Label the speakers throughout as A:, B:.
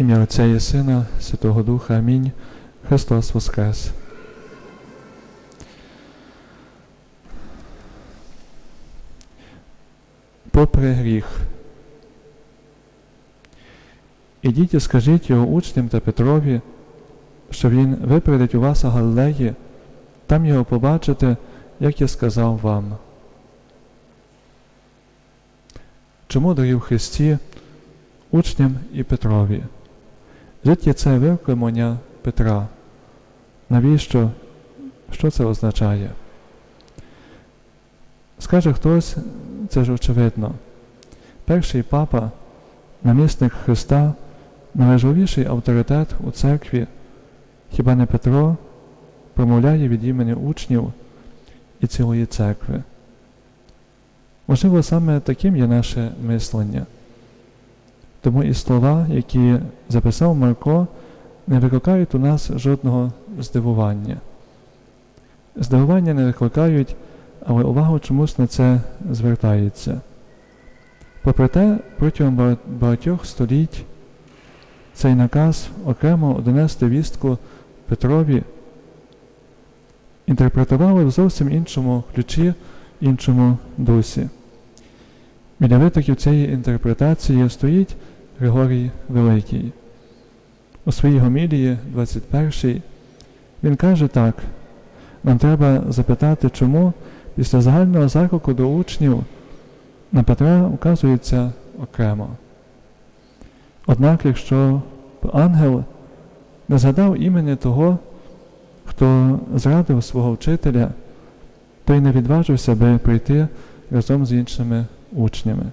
A: Ім'я Отця і Сина, Святого Духа. Амінь. Христос Воскрес. Попри гріх. Ідіть і скажіть його учням та Петрові, що він випередить у вас у Галилеї, там його побачите, як я сказав вам. Чому дорів Христі учням і Петрові? Звідки це викликання Петра? Навіщо? Що це означає? Скаже хтось, це ж очевидно. Перший папа, намісник Христа, найважливіший авторитет у церкві, хіба не Петро, промовляє від імені учнів і цілої церкви. Можливо, саме таким є наше мислення. Тому і слова, які записав Марко, не викликають у нас жодного здивування. Здивування не викликають, але увагу чомусь на це звертається. Попри те, протягом багатьох століть цей наказ окремо донести вістку Петрові інтерпретували в зовсім іншому ключі, іншому дусі. Біля витоків цієї інтерпретації стоїть Григорій Великий. У своїй гомілії, 21 він каже так: нам треба запитати, чому після загального заклику до учнів на Петра вказується окремо. Однак, якщо ангел не згадав імені того, хто зрадив свого вчителя, той не відважився би прийти разом з іншими учнями.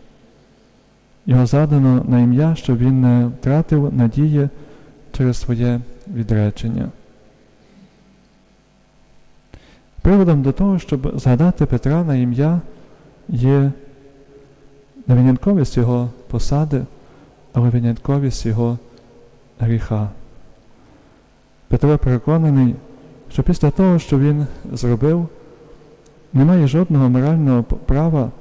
A: Його задано на ім'я, щоб він не втратив надії через своє відречення. Приводом до того, щоб згадати Петра на ім'я, є не винятковість його посади, але винятковість його гріха. Петро переконаний, що після того, що він зробив, немає жодного морального права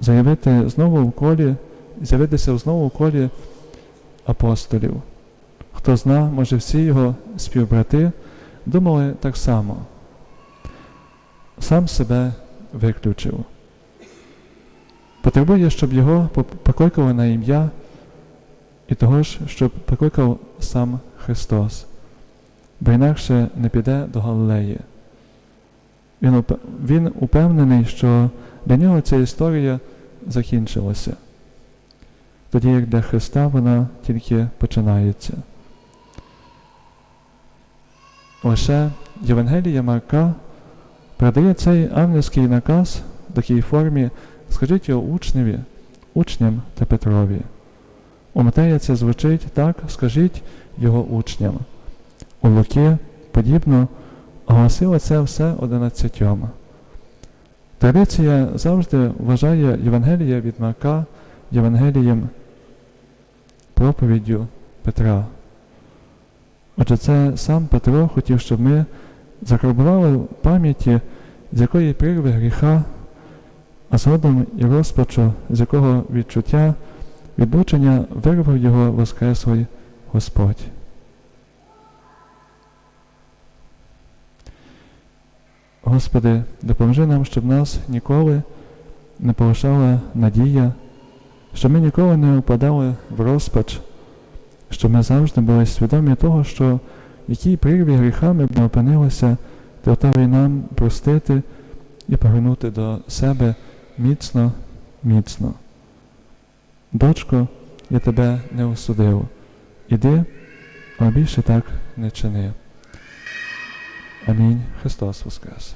A: заявити знову в колі, з'явитися знову в колі апостолів. Хто зна, може всі його співбрати думали так само. Сам себе виключив. Потребує, щоб його покликали на ім'я і того ж, щоб покликав сам Христос, бо інакше не піде до Галилеї. Він, він упевнений, що для нього ця історія закінчилася, тоді як для Христа вона тільки починається. Лише Євангелія Марка передає цей ангельський наказ в такій формі, скажіть його учневі, учням та Петрові. У Матея це звучить так, скажіть його учням. У Луки подібно оголосило це все одинадцятьом. Традиція завжди вважає Євангелія від Марка Євангелієм проповіддю Петра. Отже, це сам Петро хотів, щоб ми закарбували пам'яті, з якої прірви гріха, а згодом і розпачу, з якого відчуття, відлучення вирвав його Воскреслий Господь. Господи, допоможи нам, щоб нас ніколи не полишала надія, щоб ми ніколи не впадали в розпач, щоб ми завжди були свідомі того, що в якій прірві гріхами б не опинилися, ти готовий нам простити і повернути до себе міцно, міцно. Дочко, я тебе не осудив. Іди, а більше так не чини. Амінь. Христос Воскрес.